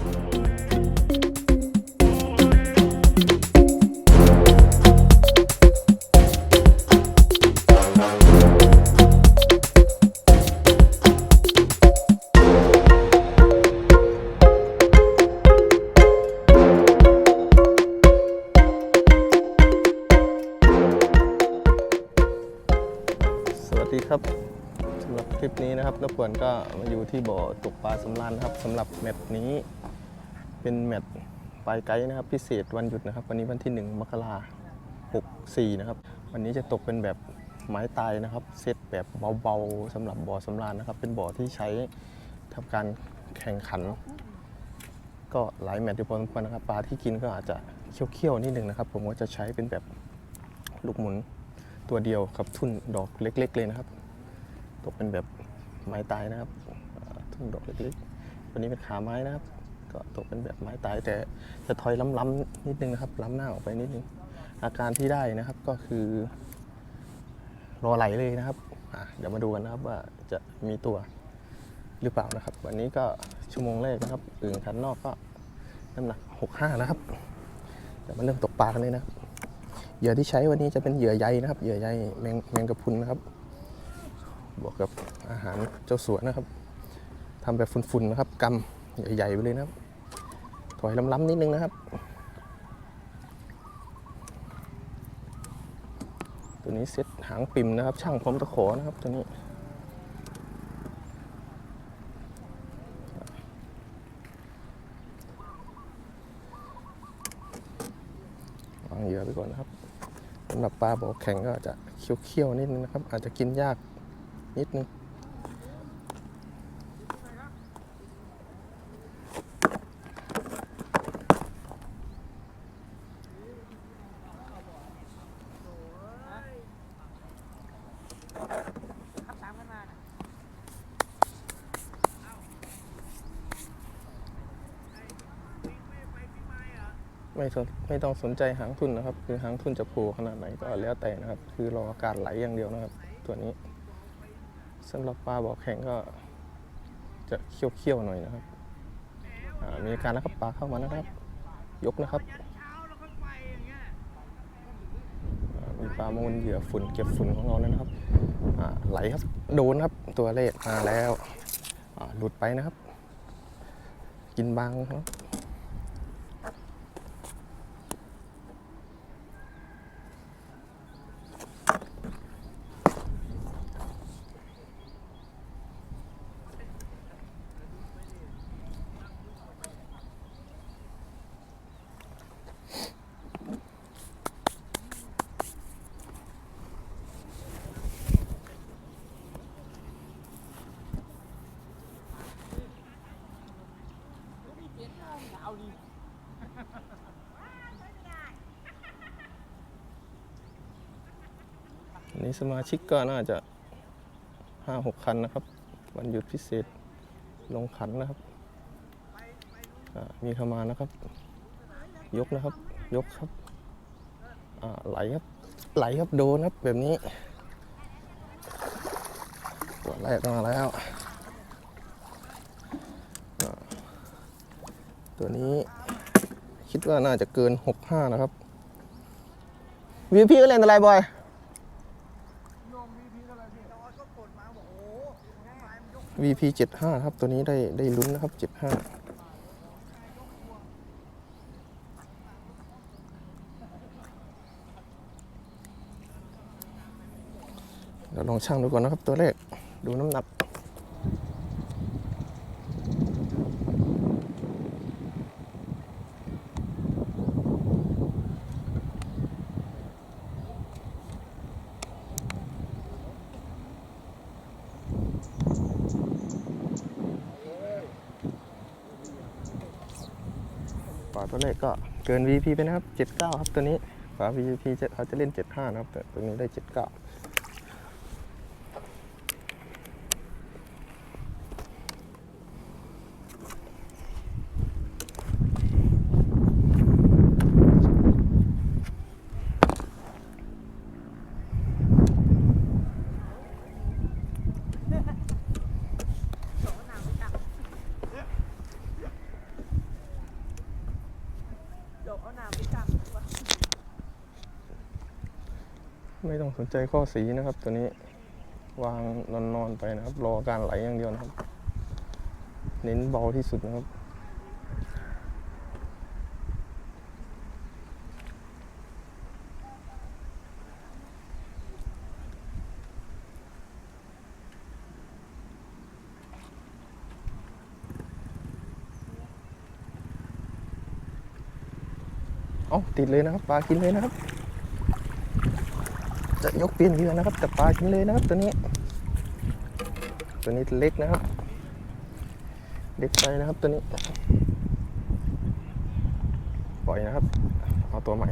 สวัสดีครับสำหรับคลิปนี้นะครับนกวนก็มาอยู่ที่บ่อตกปลาสำรานะครับสำหรับแมตช์นี้ เป็นแมตช์ปลายไกด์นะครับ พิเศษวันหยุดนะครับ วันนี้วันที่ 1 มกราคม64นะครับ วันนี้จะตกเป็นแบบไม้ตายนะครับ เซตแบบเบาๆสำหรับบ่อสำราญนะครับ เป็นบ่อที่ใช้ทำการแข่งขัน ก็หลายแมตช์อยู่พอสมควรนะครับปลาที่กินก็อาจจะเคี้ยวๆนิดนึงนะครับ ผมก็จะใช้เป็นแบบลูกหมุนตัวเดียวกับทุ่นดอกเล็ก ๆ เลยนะครับ ตกเป็นแบบไม้ตายนะครับ ทุ่นดอกเล็กๆ วันนี้เป็นขาไม้นะครับ ก็ตกเป็นแบบไม้ตายแต่จะถอยล้ำๆนิดนึงนะครับล้ำหน้าออกไปนิดนึง อาการที่ได้นะครับก็คือรอไหลเลยนะครับเดี๋ยวมาดูกันนะครับว่าจะมีตัวหรือเปล่านะครับ วันนี้ก็ชั่วโมงแรกนะครับอึ่งคันนอกก็น้ำหนัก 65 นะครับเดี๋ยวมาเริ่มตกปลากันเลยนะเหยื่อที่ใช้วันนี้จะเป็นเหยื่อใยนะครับเหยื่อใยแมงแมงกะพุนนะครับ บวกกับอาหารเจ้าสัวนะครับทำแบบฝุ่นๆนะครับกำใหญ่ๆไปเลยนะครับ ถอยล้ำๆนิดนึงนะครับ ตัวนี้เซ็ตหางปิ่มนะครับ ช่างพร้อมตะขอนะครับตัวนี้วางเหยื่อไปก่อนนะครับสำหรับปลาบ่อแข็งก็จะเคี้ยวๆนิดนึงนะครับ อาจจะกินยากนิดนึง ไม่ต้องสนใจหางทุนนะครับ คือหางทุนจะโผล่ขนาดไหนก็แล้วแต่นะครับ คือรออากาศไหลอย่างเดียวนะครับ ตัวนี้สำหรับปลาบ่อแข็งก็จะเคี้ยวๆหน่อยนะครับอ่ามีการนะครับปลาเข้ามานะครับ ยกนะครับมีปลามูลเหยื่อฝุ่นเก็บฝุ่นของเราแล้นะครับไหลครับโดนครับตัวเลขมาแล้วหลุดไปนะครับ กินบางครับ สมาชิกก็น่าจะห้าหกคันนะครับ วันหยุดพิเศษลงขันนะครับ มีเข้ามานะครับ ยกนะครับ ยกครับไหลครับ ไหลครับโดนครับแบบนี้ตัวแรกมาแล้ว ตัวนี้คิดว่าน่าจะเกิน 65 นะครับวีพีก็เล่นอะไรบ่อย VP 75ครับ ตัวนี้ได้ได้ลุ้นนะครับ 75เดี๋ยวลองชั่งดูก่อนนะครับตัวเลขดูน้ำหนักาตัวเลขก็เกิน VP ไปนะครับ 79 ครับตัวนี้ฝา VP เขาจะเล่น 75 นะครับแต่ตัวนี้ได้ 79 ไม่ต้องสนใจข้อสีนะครับ ตัวนี้วางนอนๆไปนะครับ รอการไหลอย่างเดียวนะครับ เน้นเบาที่สุดนะครับเอาติดเลยนะครับปลากินเลยนะครับ จะยกเปลี่ยนเหยื่อนะครับแต่ปลากินเลยนะครับตัวนี้ ตัวนี้เล็กนะครับ เล็กไปนะครับตัวนี้ ปล่อยนะครับ เอาตัวใหม่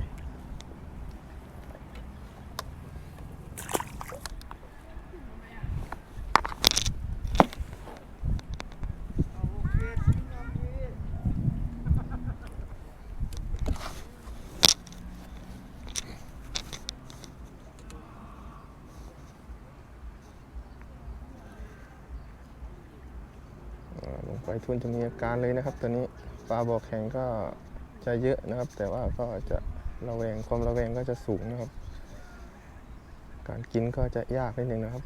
ทุนจะมีอาการเลยนะครับ ตัวนี้ปลาบอกแข็งก็จะเยอะนะครับ แต่ว่าก็จะระแวงความระแวงก็จะสูงนะครับ การกินก็จะยากนิดนึงนะครับ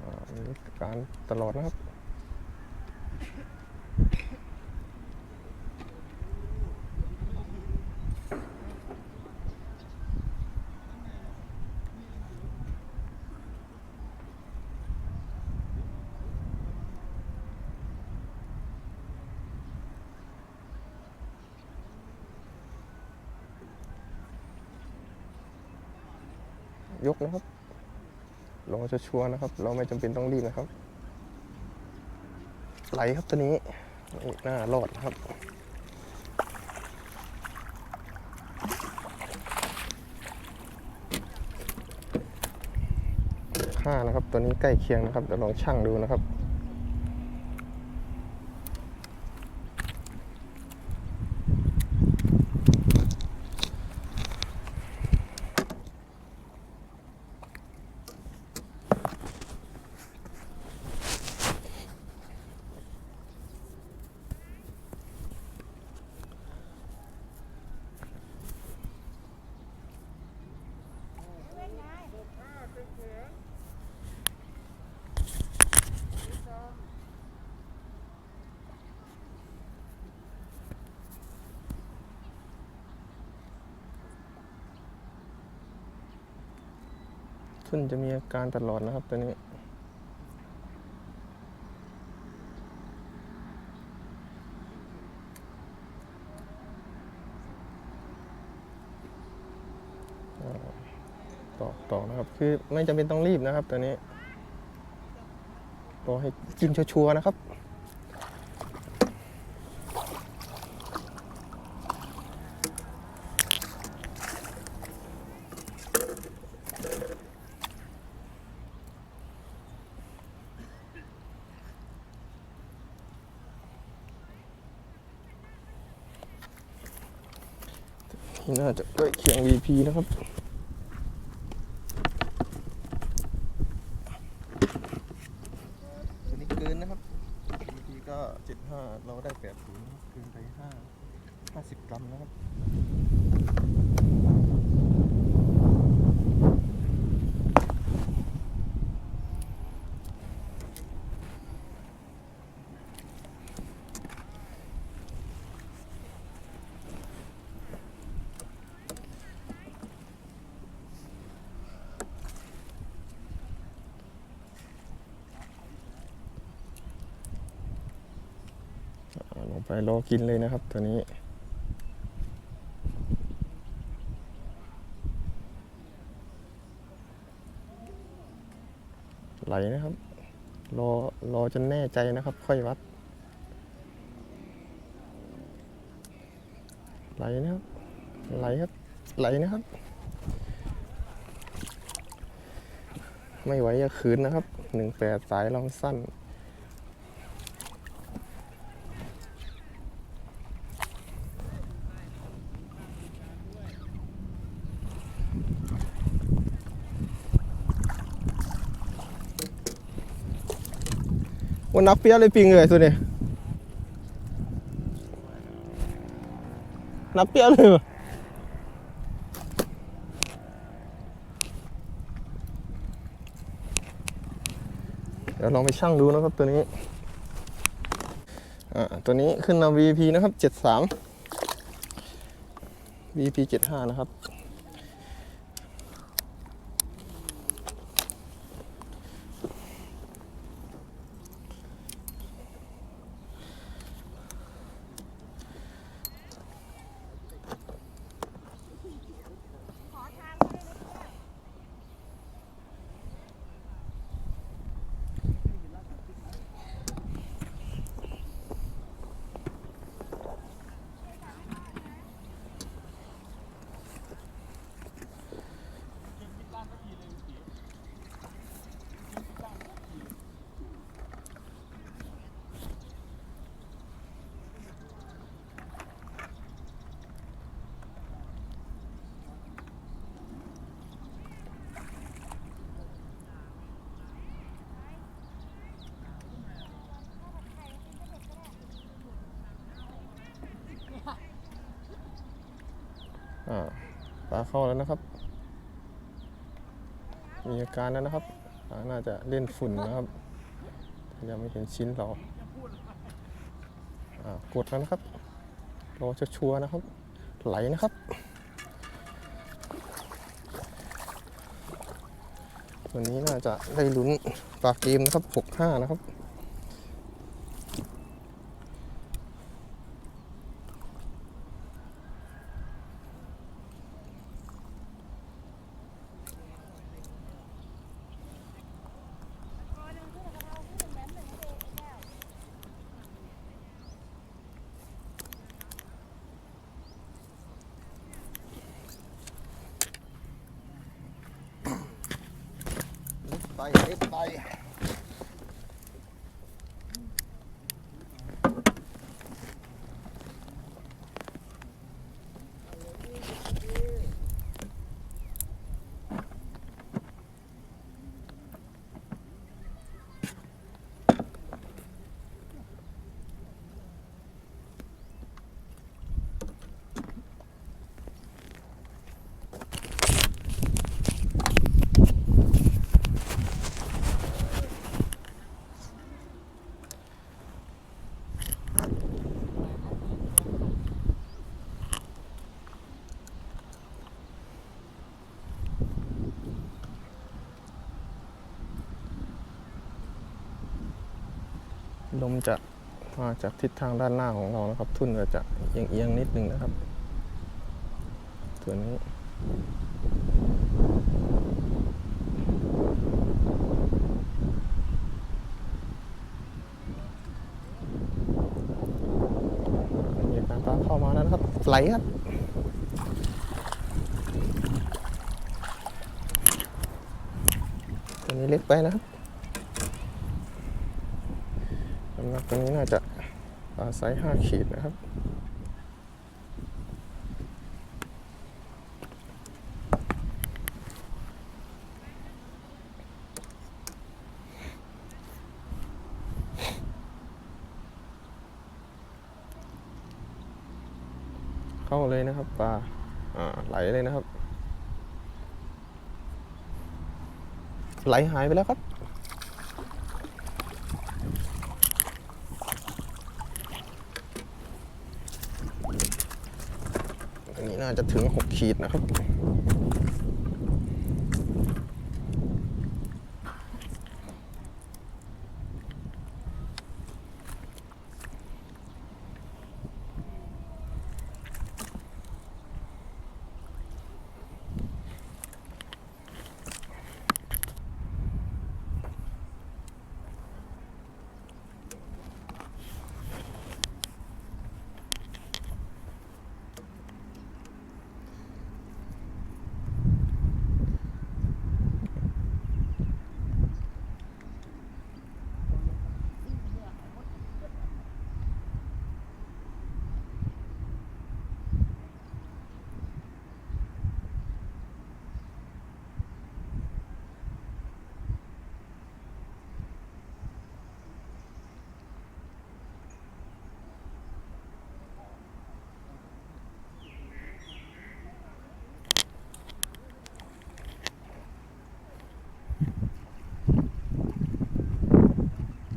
อ่ามีการตลอดนะครับ ยกนะครับรอชัวร์นะครับ เราไม่จำเป็นต้องรีบนะครับ ไหลครับตัวนี้นี่หน้ารอดครับห้านะครับตัวนี้ใกล้เคียงนะครับเดี๋ยวลองชั่งดูนะครับ ขึ้นจะมีอาการตลอดนะครับตัวนี้อ่าต่อต่อนะครับ คือไม่จำเป็นต้องรีบนะครับตัวนี้รอให้กินชัวร์นะครับ น่าจะใกล้เคียง VP นะครับ ตัวนี้เกินนะครับ VP ก็ 75 เราได้ 8ถุงนะครับเกินไป 5 50 กรัมนะครับ อ่า ลงไปรอกินเลยนะครับตัวนี้ไหลนะครับ รอรอจนแน่ใจนะครับ ค่อยวัด ไหลนะครับ ไหลครับ ไหลนะครับ ไม่ไหวอย่าขืนนะครับหนึ่งแปดสายลองสั้นันนักเปี้ยเลยปิงเลยตัวนี้นักเปี้ยเลยวะเดี๋ยวลองไปช่างดูนะครับตัวนี้ตัวนี้ขึ้นนำ VP นะครับ 73 VP 75 นะครับ อ่าปลาเข้าแล้วนะครับ มีอาการแล้วนะครับปลาน่าจะเล่นฝุ่นนะครับยังไม่เห็นชิ้นเราอ่ากดแล้วนะครับรอชัวร์นะครับ ไหลนะครับวันนี้น่าจะได้ลุ้นปลาเกมนะครับ 65 นะครับ ไปเลมจะมาจากทิศทางด้านหน้าของเรานะครับ ทุ่นจะเอียงๆนิดนึงนะครับตัวนี้มีการปลาเข้ามาแล้วนะครับไหลครับ ตัวนี้เล็กไปนะครับ น้ำหนักตรงนี้น่าจะปลาไซส์ห้าขีดนะครับเข้าเลยนะครับปลาไหลเลยนะครับ ไหลหายไปแล้วครับ อันนี้น่า จะถึง 6 ขีดนะครับ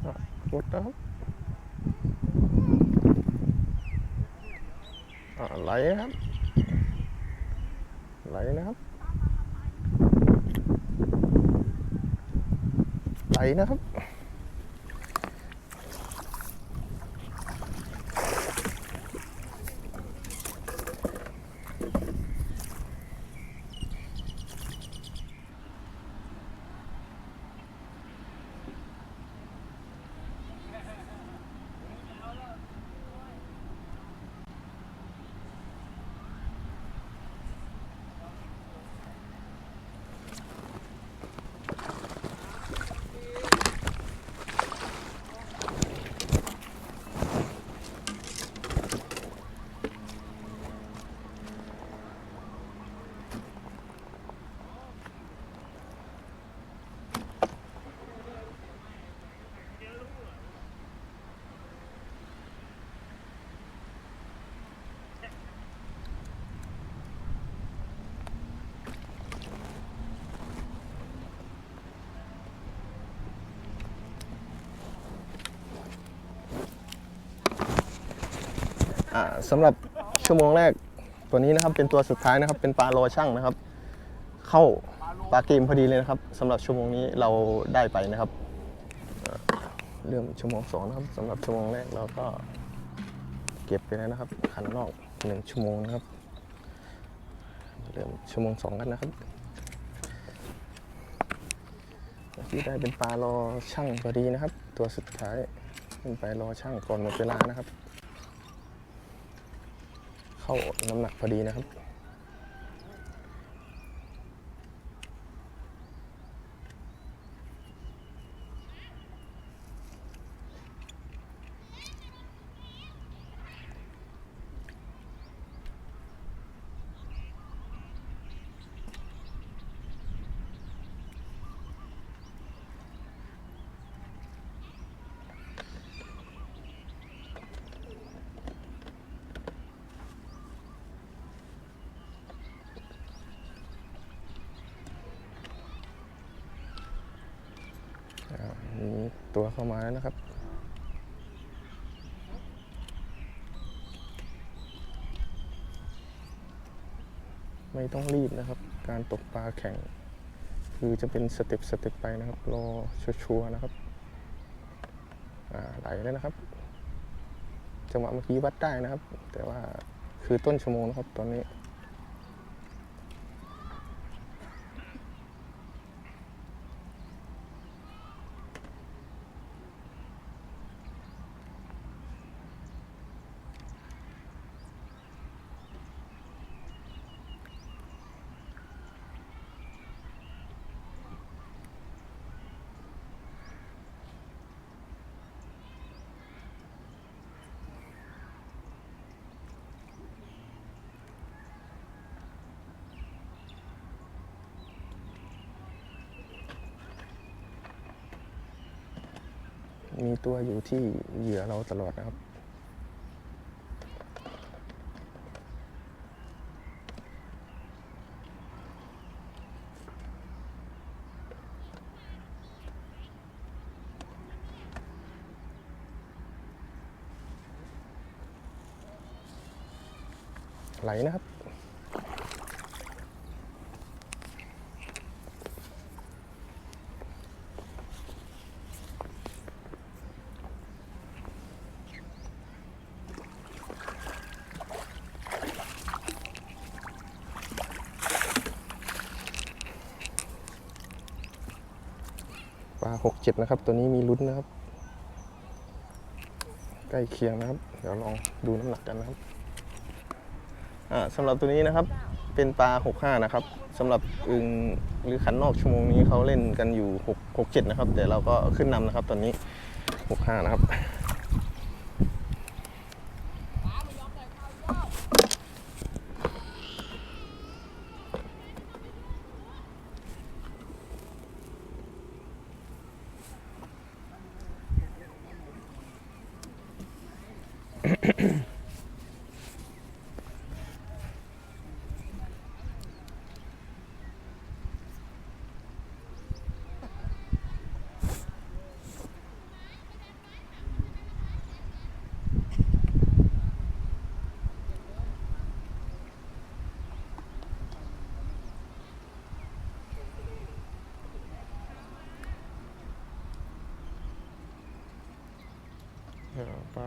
อ กดนะครับอ่าไหลนะครับ ไหลนะครับ ไหลนะครับ อ่า สำหรับชั่วโมงแรกตัวนี้นะครับเป็นตัวสุดท้ายนะครับ เป็นปลาโลช่างนะครับ เข้าปลาเกมพอดีเลยนะครับสำหรับชั่วโมงนี้เราได้ไปนะครับเอ่อเริ่มชั่วโมงสองนะครับสำหรับชั่วโมงแรกเราก็เก็บไปแล้วนะครับขันนอกหนึ่งชั่วโมงนะครับเริ่มชั่วโมงสองกันนะครับที่ได้เป็นปลารอช่างพอดีนะครับ ตัวสุดท้ายเป็นปลารอช่างก่อนหมดเวลานะครับ เข้าน้ำหนักพอดีนะครับ อ่ามีตัว เข้ามาแล้วนะครับ ไม่ต้องรีบนะครับ การตกปลาแข่ง คือจะเป็นสเต็ปสเต็ปไปนะครับ รอชัวร์นะครับไหลแล้วนะครับ จังหวะเมื่อกี้วัดได้นะครับ แต่ว่าคือต้นชั่วโมงนะครับตอนนี้ มีตัวอยู่ที่เหยื่อเราตลอดนะครับ ไหลนะครับ ปลาหกเจ็ดนะครับ ตัวนี้มีลุ้นนะครับ ใกล้เคียงนะครับ เดี๋ยวลองดูน้ำหนักกันนะครับสำหรับตัวนี้นะครับเป็นปลา 65 นะครับสำหรับอึงหรือขันนอกชั่วโมงนี้เขาเล่นกันอยู่ 6 6 7 นะครับ แต่เราก็ขึ้นนำนะครับตอนนี้ 65 นะครับ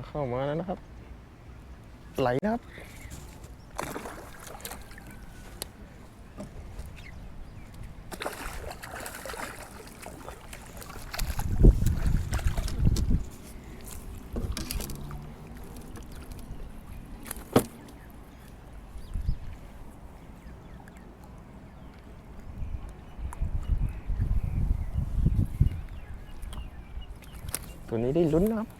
เข้ามาแล้วนะครับ ไหลนะครับตัวนี้ได้ลุ้นนะครับ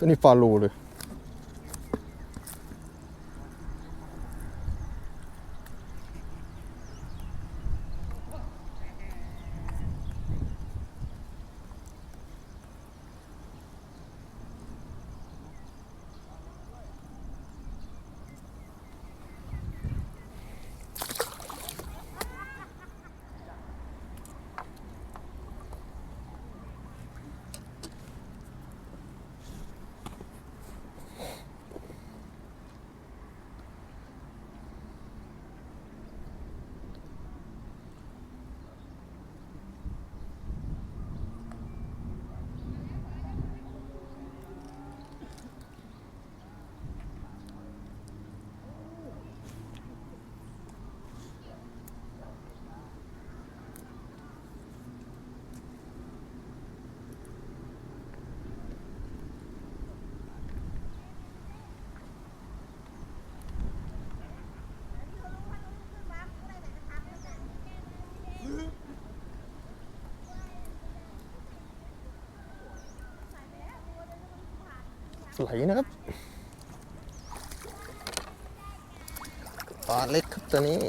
ตัวนี้ฟาโลูเลย ไหลนะครับปลาเล็กครับตัวนี้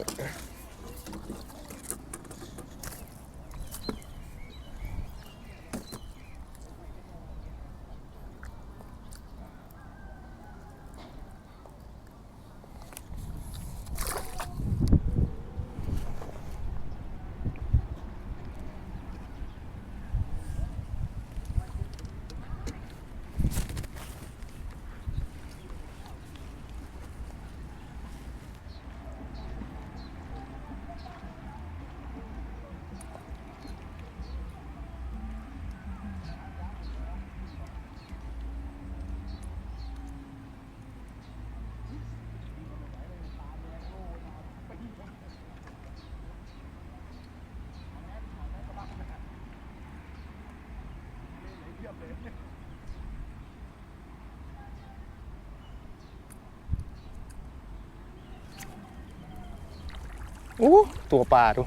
โอ้ตัวปลาดู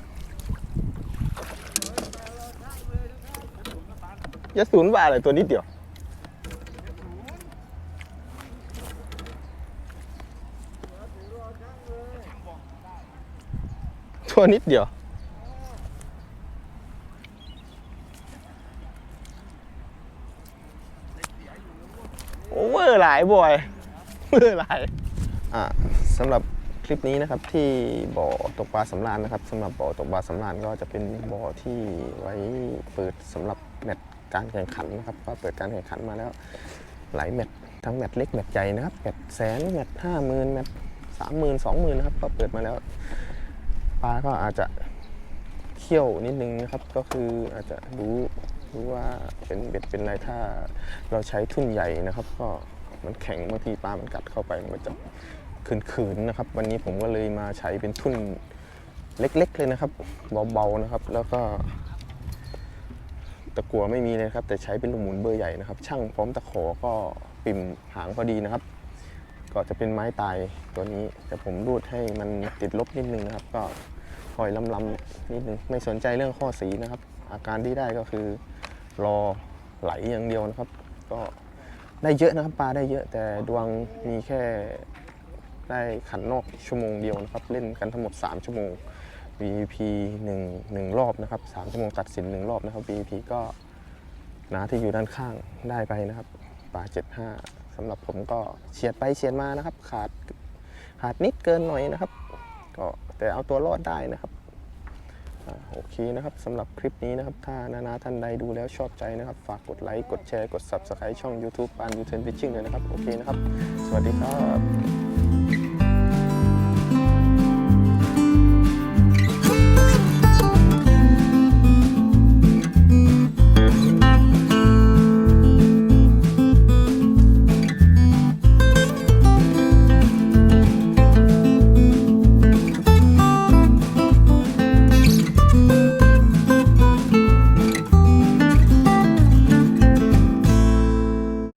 ยะสูนปลาอะไรตัวนิดเดียว ตัวนิดเดียว โอ้เวอร์หลาย บ่อยเวอร์หลายอ่าสำหรับคลิปนี้นะครับที่บ่อตกปลาสำราญนะครับสำหรับบ่อตกปลาสำราญก็จะเป็นบ่อที่ไว้เปิดสำหรับแมตช์การแข่งขันนะครับก็เปิดการแข่งขันมาแล้วหลายแมตช์ทั้งแมตช์เล็กแมตช์ใหญ่นะครับแมตช์แสนแมตช์ห้าหมื่นแมตช์สามหมื่นสองหมื่นนะครับก็เปิดมาแล้วปลาก็อาจจะเขี้ยวนิดนึงนะครับก็คืออาจจะรู้รู้ว่าเป็นเบ็ดเป็นไรถ้าเราใช้ทุ่นใหญ่นะครับ ก็ มันแข็งบางทีปลามันกัดเข้าไปมันก็จะขืนๆนะครับ วันนี้ผมก็เลยมาใช้เป็นทุ่นเล็กๆเลยนะครับเบาๆนะครับ แล้วก็ตะกัวไม่มีเลยครับ แต่ใช้เป็นลูกหมุนเบอร์ใหญ่นะครับ ช่างพร้อมตะขอก็ปิ่มหางพอดีนะครับ ก็จะเป็นไม้ตายตัวนี้ แต่ผมรูดให้มันติดลบนิดนึงนะครับ ก็คอยล้ำๆนิดนึงไม่สนใจเรื่องข้อสีนะครับ อาการที่ได้ก็คือรอไหลอย่างเดียวนะครับ ก็ ได้เยอะนะครับปลาได้เยอะแต่ดวงมีแค่ได้ขันนอกชั่วโมงเดียวนะครับ เล่นกันทั้งหมด 3 ชั่วโมง VP 1 1รอบนะครับ3ชั่วโมงตัดสิน 1 รอบนะครับ VP ก็นาที่อยู่ด้านข้างได้ไปนะครับป่า75สำหรับผมก็เฉียดไปเฉียดมานะครับ ขาดขาดนิดเกินหน่อยนะครับ ก็แต่เอาตัวรอดได้นะครับ โอเคนะครับสำหรับคลิปนี้นะครับ ถ้านานาท่านใดดูแล้วชอบใจนะครับ ฝากกดไลค์กดแชร์กด Subscribe ช่อง YouTube ปานยูเทนฟิชชิ่งเลยนะครับ โอเคนะครับ สวัสดีครับ